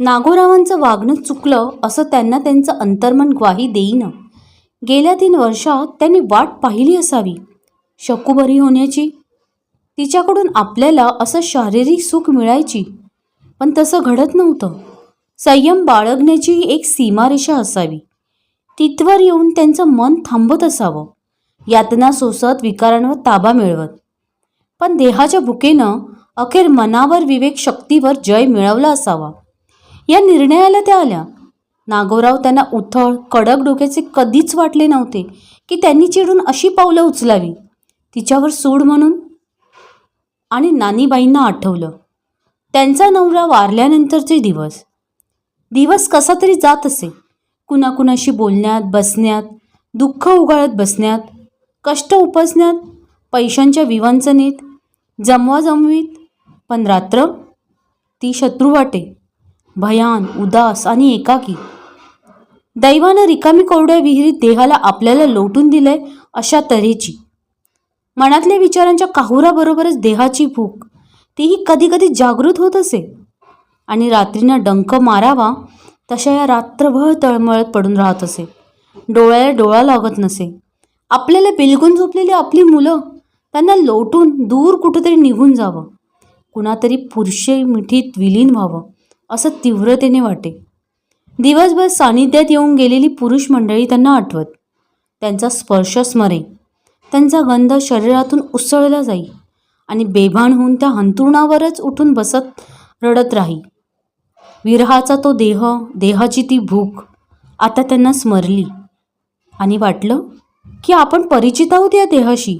नागोरावांचं वागणं चुकलं असं त्यांना त्यांचं अंतर्मन ग्वाही देईन. गेल्या तीन वर्षात त्यांनी वाट पाहिली असावी. शकू बरी होण्याची. तिच्याकडून आपल्याला असं शारीरिक सुख मिळायची. पण तसं घडत नव्हतं. संयम बाळगण्याची एक सीमारेषा असावी. तिथवर येऊन त्यांचं मन थांबत असावं. यातना सोसत विकारांवर ताबा मिळवत. पण देहाच्या भुकेनं अखेर मनावर विवेक शक्तीवर जय मिळवला असावा. या निर्णयाला त्या आल्या. नागोराव त्यांना उथळ कडक डोक्याचे कधीच वाटले नव्हते की त्यांनी चिडून अशी पावलं उचलावी. तिच्यावर सूड म्हणून आणि नानीबाईंना आठवलं. त्यांचा नवरा वारल्यानंतरचे दिवस. दिवस कसा तरी जात असे. कुणाकुणाशी बोलण्यात बसण्यात दुःख उगाळत बसण्यात कष्ट उपसण्यात पैशांच्या विवंचनेत जमवाजमवीत पण रात्र ती शत्रू वाटे भयान उदास आणि एकाकी. दैवानं रिकामी कोरड्या विहिरीत देहाला आपल्याला लोटून दिलंय अशा तऱ्हेची. मनातल्या विचारांच्या काहुराबरोबरच देहाची भूक तीही कधी कधी जागृत होत असे. आणि रात्रीनं डंक मारावा तशा या रात्रभर तळमळत पडून राहत असे. डोळ्याला डोळा लागत नसे. आपल्याला बिलगून झोपलेली आपली मुलं त्यांना लोटून दूर कुठंतरी निघून जावं. कुणातरी पुरुषे मिठीत विलीन व्हावं. असं तीव्रतेने वाटे. दिवसभर सानिध्यात येऊन गेलेली पुरुष मंडळी त्यांना आठवत. त्यांचा स्पर्श स्मरे. त्यांचा गंध शरीरातून उसळला जाई आणि बेभान होऊन त्या हंतरुणावरच उठून बसत रडत राही. विरहाचा तो देह देहाची ती भूक आता त्यांना स्मरली. आणि वाटलं की आपण परिचित आहोत या देहाशी.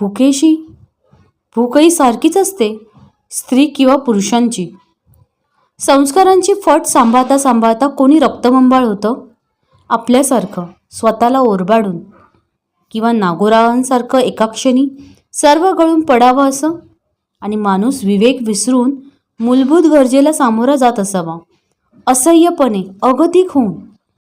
भुकेशी? भूकही सारखीच असते स्त्री किंवा पुरुषांची. संस्कारांची फट सांभाळता सांभाळता कोणी रक्तबंबाळ होतं? आपल्यासारखं स्वतःला ओरबाडून किंवा नागोरावांसारखं एका क्षणी सर्व गळून पडावं असं? आणि माणूस विवेक विसरून मूलभूत गरजेला सामोरा जात असावा? असह्यपणे अगतिक होऊन